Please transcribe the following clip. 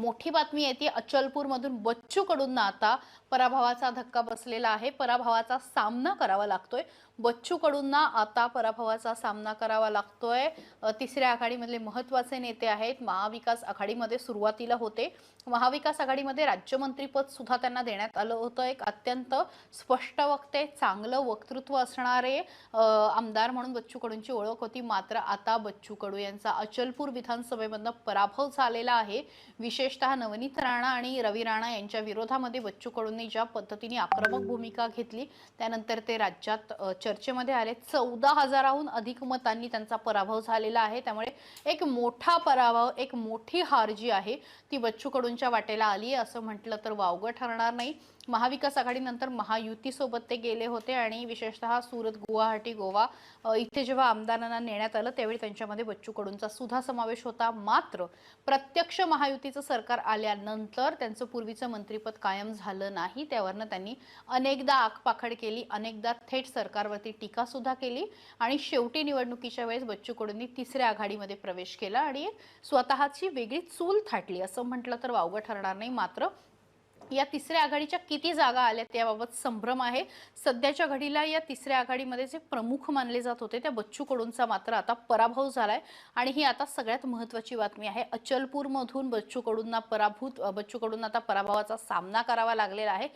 मोठी बातमी येते अचलपूरमधून बच्चू कडूंना आता पराभवाचा धक्का बसलेला आहे. पराभवाचा सामना करावा लागतोय. बच्चू कडूंना आता पराभवाचा सामना करावा लागतोय. तिसऱ्या आघाडीमधले महत्त्वाचे नेते आहेत. महाविकास आघाडीमध्ये सुरुवातीला होते. महाविकास आघाडीमध्ये राज्यमंत्रीपद सुद्धा त्यांना देण्यात आलं होतं. एक अत्यंत स्पष्ट वक्ते चांगलं वक्तृत्व असणारे आमदार म्हणून बच्चू कडूंची ओळख होती. मात्र आता बच्चू कडू यांचा अचलपूर विधानसभेमधनं पराभव झालेला आहे. विशेष विशेषतः नवनीत राणा आणि रवी राणा यांच्या विरोधामध्ये बच्चू कडूंनी ज्या पद्धतीने आक्रमक भूमिका घेतली त्यानंतर ते राज्यात चर्चेमध्ये आले. चौदा हजाराहून अधिक मतांनी त्यांचा पराभव झालेला आहे. त्यामुळे एक मोठा पराभव एक मोठी हार जी आहे ती बच्चू कडूंच्या वाटेला आली आहे. असं म्हटलं तर वावगं ठरणार नाही. महाविकास आघाडीनंतर महायुतीसोबत ते गेले होते आणि विशेषतः सुरत गुवाहाटी गोवा इथे जेव्हा आमदारांना नेण्यात आलं त्यावेळी त्यांच्यामध्ये बच्चू कडूंचा सुद्धा समावेश होता. मात्र प्रत्यक्ष महायुतीचं सरकार आल्यानंतर त्यांचं पूर्वीचं मंत्रिपद कायम झालं नाही. त्यावरनं त्यांनी अनेकदा आखपाखड केली अनेकदा थेट सरकारवरती टीका सुद्धा केली आणि शेवटी निवडणुकीच्या वेळेस बच्चू कडूंनी तिसऱ्या आघाडीमध्ये प्रवेश केला आणि स्वतःची वेगळी चूल थाटली. असं म्हटलं तर वावगं ठरणार नाही. मात्र या तिसऱ्या आघाडीच्या किती जागा आल्या याबाबत संभ्रम आहे. सध्याच्या घडीला या तिसऱ्या आघाडीमध्ये जे प्रमुख मानले जात होते त्या बच्चू कडूंचा मात्र आता पराभव झालाय. आणि ही आता सगळ्यात महत्वाची बातमी आहे. अचलपूरमधून बच्चू कडूंना पराभूत बच्चू कडूंना आता पराभवाचा सामना करावा लागलेला आहे.